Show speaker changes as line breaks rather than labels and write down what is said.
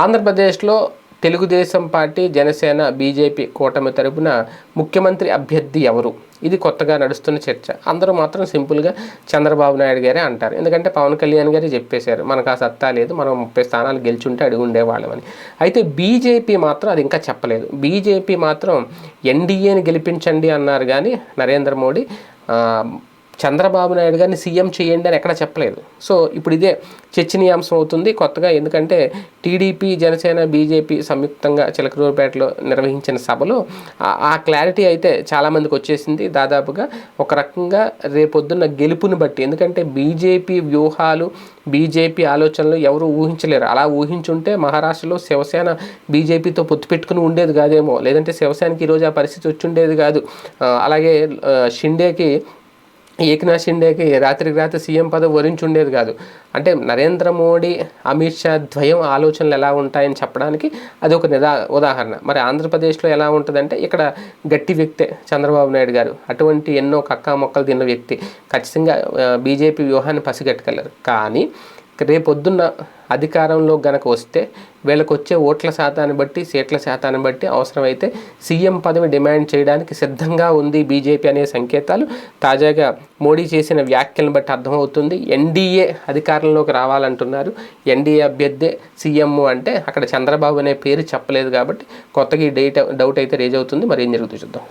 ఆంధ్రప్రదేశ్లో Telugu Desam party Janasena BJP కూటమి తరపున ముఖ్యమంత్రి అభ్యర్థి ఎవరు? ఇది కొత్తగా నడుస్తున్న చర్చ. అందరూ మాత్రం సింపుల్గా చంద్రబాబు నాయుడు గారే అంటారు. ఎందుకంటే పవన్ కళ్యాణ్ గారే చెప్పేశారు మనకు ఆ సత్తా లేదు మనం ముప్పై స్థానాలు గెలుచుంటే అడిగి ఉండేవాళ్ళమని. అయితే బీజేపీ మాత్రం అది ఇంకా చెప్పలేదు. బీజేపీ మాత్రం ఎన్డీఏని గెలిపించండి అన్నారు కానీ నరేంద్ర మోడీ చంద్రబాబు నాయుడు గారిని సీఎం చేయండి అని ఎక్కడ చెప్పలేదు. సో ఇప్పుడు ఇదే చర్చనీయాంశం అవుతుంది. కొత్తగా ఎందుకంటే టీడీపీ జనసేన బీజేపీ సంయుక్తంగా చిలకలూరుపేటలో నిర్వహించిన సభలో ఆ- క్లారిటీ అయితే చాలామందికి వచ్చేసింది. దాదాపుగా ఒక రకంగా రేపొద్దున్న గెలుపుని బట్టి. ఎందుకంటే బీజేపీ వ్యూహాలు బీజేపీ ఆలోచనలు ఎవరు ఊహించలేరు. అలా ఊహించుంటే మహారాష్ట్రలో శివసేన బీజేపీతో పొత్తు పెట్టుకుని ఉండేది కాదేమో. లేదంటే శివసేనకి ఈరోజు ఆ పరిస్థితి వచ్చి ఉండేది కాదు అలాగే షిండేకి ఏకనాథ్ షిండేకి రాత్రికి రాత్రి సీఎం పదవి వరించుండేది కాదు. అంటే నరేంద్ర మోడీ అమిత్ షా ద్వయం ఆలోచనలు ఎలా ఉంటాయని చెప్పడానికి అది ఒక నిదా ఉదాహరణ. మరి ఆంధ్రప్రదేశ్లో ఎలా ఉంటుందంటే ఇక్కడ గట్టి వ్యక్తే చంద్రబాబు నాయుడు గారు. అటువంటి ఎన్నో కక్కా మొక్కలు తిన్న వ్యక్తి. ఖచ్చితంగా బీజేపీ వ్యూహాన్ని పసిగట్టగలరు కానీ రేపొద్దున్న అధికారంలో గనక వస్తే వీళ్ళకి వచ్చే ఓట్ల శాతాన్ని బట్టి సీట్ల శాతాన్ని బట్టి అవసరమైతే సీఎం పదవి డిమాండ్ చేయడానికి సిద్ధంగా ఉంది బీజేపీ అనే సంకేతాలు. తాజాగా మోడీ చేసిన వ్యాఖ్యలను బట్టి అర్థమవుతుంది ఎన్డీఏ అధికారంలోకి రావాలంటున్నారు. ఎన్డీఏ అభ్యర్థే సీఎం అంటే అక్కడ చంద్రబాబు అనే పేరు చెప్పలేదు కాబట్టి కొత్తగా ఈ డేట్ డౌట్ అయితే రేజ్ అవుతుంది. మరి ఏం జరుగుతుంది చూద్దాం.